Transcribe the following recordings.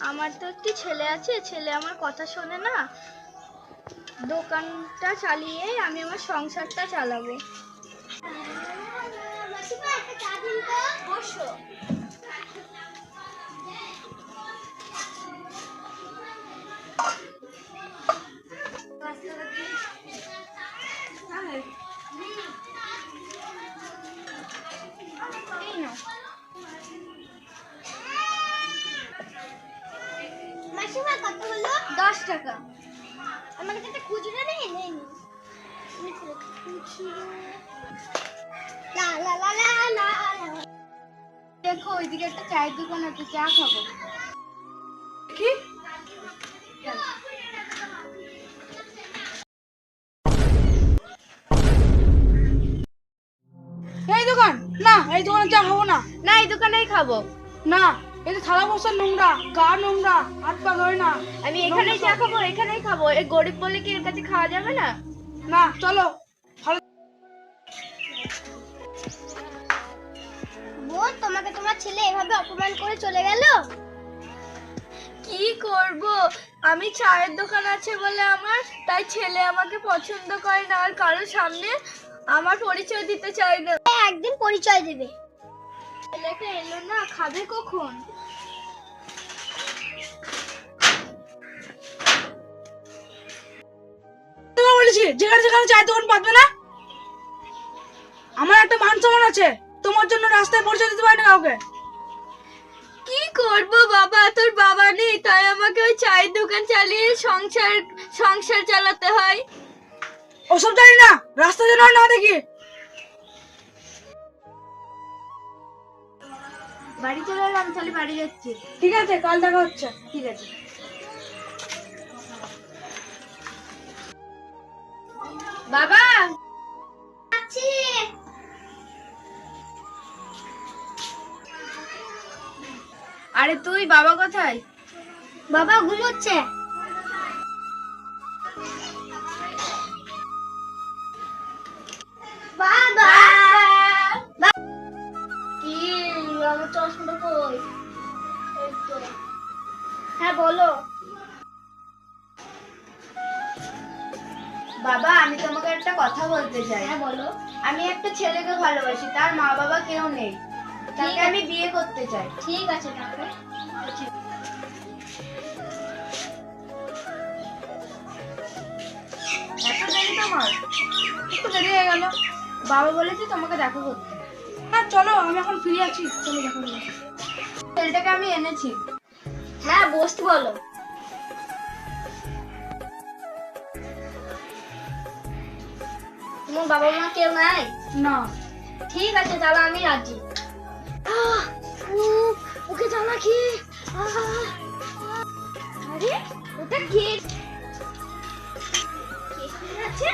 আমার তো একটি ছেলে আছে ছেলে আমার কথা শোনে না। দোকানটা চালিয়ে আমি আমার সংসারটা চালাবো। বসো। টাকা আমার কাছে একটা খুচরো নেই নেই নি। আমি খুচরো। লা লা লা লা লা লা। দেখো ওইদিকে একটা চায়ের দোকান আছে চা খাব। কি? এই দোকান না এই দোকানে চা খাব না। না এই দোকানেই খাব। না। এই থালা নোংরা গা নোংরা হাত পা ধরে না। আমি এখানেই চা খাব এখানেই খাব। এই গরিব বলে কি এর কাছে খাওয়া যাবে না? না চলো। ভালো বোন তোমাকে তোমার ছেলে এভাবে অপমান করে চলে গেল? কি করব? আমি চায়ের দোকান আছে বলে আমার তাই ছেলে আমাকে পছন্দ করে না আর কারোর সামনে আমার পরিচয় দিতে চায় না। একদিন পরিচয় দেবে। ছেলেটা এলো না খাবে কখন? বলেছি যেখানে যেখানে চায়ের দোকান পাবে না? আমার একটা মান সম্মান আছে তোমার জন্য রাস্তায় পরিচয় দিতে পারি না কাউকে। কি করব বাবা? তোর বাবা নেই তাই আমাকে ওই চায়ের দোকান চালিয়ে সংসার সংসার চালাতে হয়। ওসব জানি না রাস্তা যেন না দেখি। বাড়ি চলে এলাম তাহলে বাড়ি যাচ্ছি। ঠিক আছে কাল দেখা হচ্ছে। ঠিক আছে। বাবা। আছি। আরে তুই বাবা কোথায়? বাবা ঘুমোচ্ছে। বাবা। কি আমার কই? হ্যাঁ বলো। বাবা আমি তোমাকে একটা কথা বলতে চাই। হ্যাঁ বলো। আমি একটা ছেলেকে ভালোবাসি তার মা বাবা কেউ নেই। তাকে আমি বিয়ে করতে চাই। ঠিক আছে তাহলে। এত দেরি তোমার? একটু দেরি হয়ে গেল। বাবা বলেছে তোমাকে দেখা করতে। হ্যাঁ চলো আমি এখন ফ্রি আছি। চলো দেখা ছেলেটাকে আমি এনেছি। হ্যাঁ বসতে বলো। তোমার বাবা মা কেউ নাই? না। ঠিক আছে তাহলে আমি রাজি। ওকে জানা কি? আরে ওটা কে? আছে?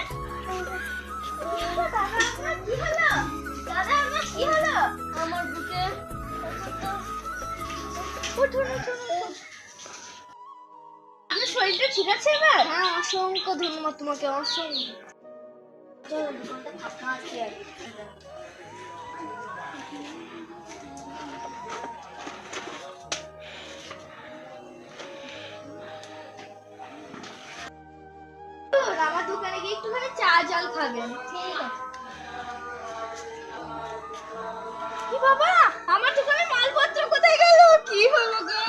হলো? দাদা হলো? আমার বুকে উঠুন উঠুন উঠুন আপনার শরীরটা ঠিক আছে এবার? হ্যাঁ অসংখ্য ধন্যবাদ তোমাকে অসংখ্য। আমার দোকানে গিয়ে একটুখানি চা জল খাবেন কি বাবা আমার দোকানে মালপত্র কোথায় গেল কি হলো গো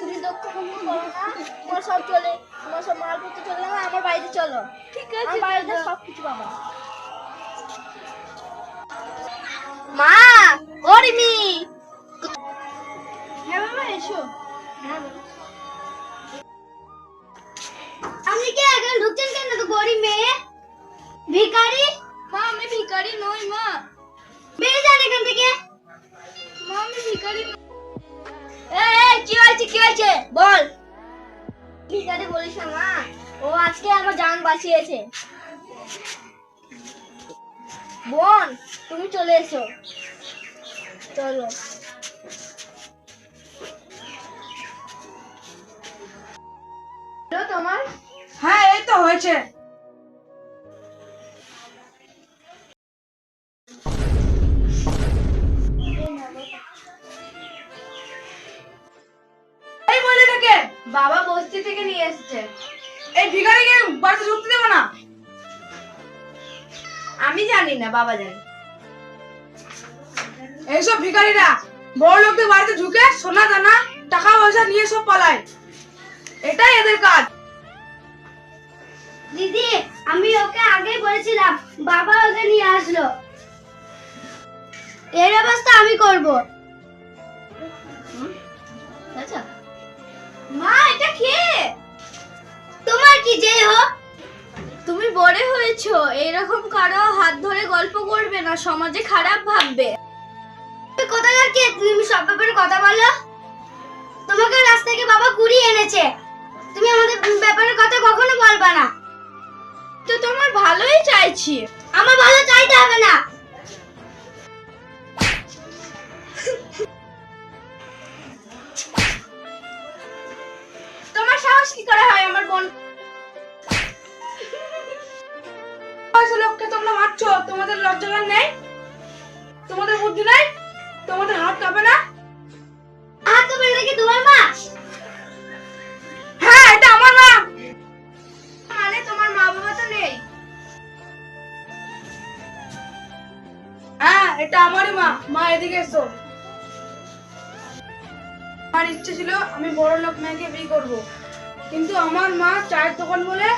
তুমি দক্ষ করো না। সব চলে তোমার সব মালপত্র চলে বাড়িতে চলো। ঠিক আছে বাড়িতে সব কিছু পাবা। মা ও রিমি। হ্যাঁ বাবা এসো। হ্যাঁ আপনি কি এখন ঢুকছেন কেন? তো গরিব মেয়ে। ভিখারি? মা আমি ভিখারি নই মা। বেরিয়ে যান এখান থেকে। মা আমি ভিখারি। এই, এই, কি হয়েছে কি হয়েছে? বল। ভিখারি বলিস না মা। আজকে আমার জান বাঁচিয়েছে। বোন তুমি চলে এসো। চলো। তোমার? হ্যাঁ এই তো হয়েছে। এই ভিখারিকে বাড়িতে ঢুকতে দেবো না? আমি জানি না বাবা জানি। এইসব ভিখারিরা বড় লোকদের বাড়িতে ঢুকে সোনা দানা টাকা পয়সা নিয়ে সব পালায়। এটাই এদের কাজ। দিদি আমি ওকে আগেই বলেছিলাম বাবা ওকে নিয়ে আসলো। এর ব্যবস্থা আমি করব। আচ্ছা। মা এটা তোমার কি যেই হোক তুমি বড় হয়েছো এইরকম কারও হাত ধরে গল্প করবে না সমাজে খারাপ ভাববে। কোথাকার কে তুমি সব ব্যাপারে কথা বলো। তোমাকে রাস্তা থেকে বাবা কুড়িয়ে এনেছে। তুমি আমাদের ব্যাপারে কথা কখনো বলবা না। তো তোমার ভালোই চাইছি। আমার ভালো চাইতে হবে না। তোমার সাহস কি করে হয় আমার বোন পয়সা লোককে তোমরা মারছো তোমাদের লজ্জাগান নেই? তোমাদের বুদ্ধি নেই? তোমাদের হাত কাঁপে না? হাত তো বেড়ে কি তোমার মা? হ্যাঁ এটা আমার মা। মানে তোমার মা বাবা তো নেই। হ্যাঁ এটা আমারই মা। মা এদিকে এসো। আমার ইচ্ছে ছিল আমি বড় লোক মেয়েকে বিয়ে করব। কিন্তু আমার মা চায়ের দোকান বলে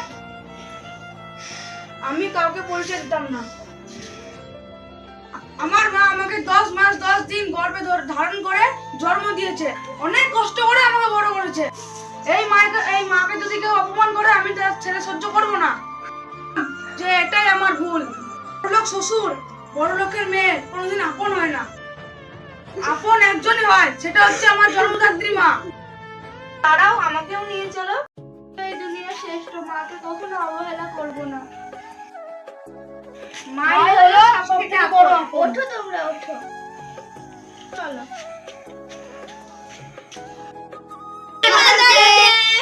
আমি কাউকে পরিচয় দিতাম না। আমার মা আমাকে দশ মাস, দশ দিন গর্ভে ধারণ করে জন্ম দিয়েছে। অনেক কষ্ট করে আমাকে বড় করেছে। এই মাকে এই মাকে যদি কেউ অপমান করে, আমি তার ছেলে সহ্য করব না। যে এটাই আমার ভুল। বড় লোক শ্বশুর, বড় লোকের মেয়ে, কোনোদিন আপন হয় না। আপন একজনই হয়, সেটা হচ্ছে আমার জন্মদাত্রী মা। তারাও আমাকেও নিয়ে চলো। এই দুনিয়ার শ্রেষ্ঠ মাকে কখনো অবহেলা করব না। মাই হলো সব বড়। ওঠো তোমরা ওঠো। চলো।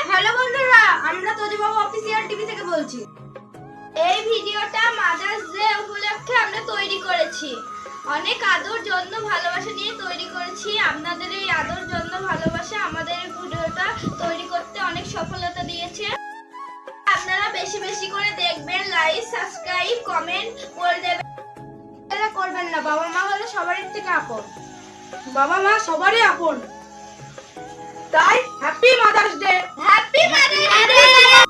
হ্যালো বন্ধুরা আমরা তোজবাবু অফিসিয়াল টিভি থেকে বলছি। এই ভিডিওটা মাদার্স ডে উপলক্ষে আমরা তৈরি করেছি। অনেক আদর যত্ন ভালোবাসা নিয়ে তৈরি করেছি। আপনাদের এই আদর যত্ন ভালোবাসা আমাদের এই ভিডিওটা তৈরি করতে অনেক সফলতা দিয়েছে। বেশি বেশি করে দেখবেন লাইক সাবস্ক্রাইব কমেন্ট করে দেবেন। এটা করবেন না বাবা মা হলে সবারই থেকে আপন। বাবা মা সবারই আপন। তাই happy Mother's Day happy Mother's Day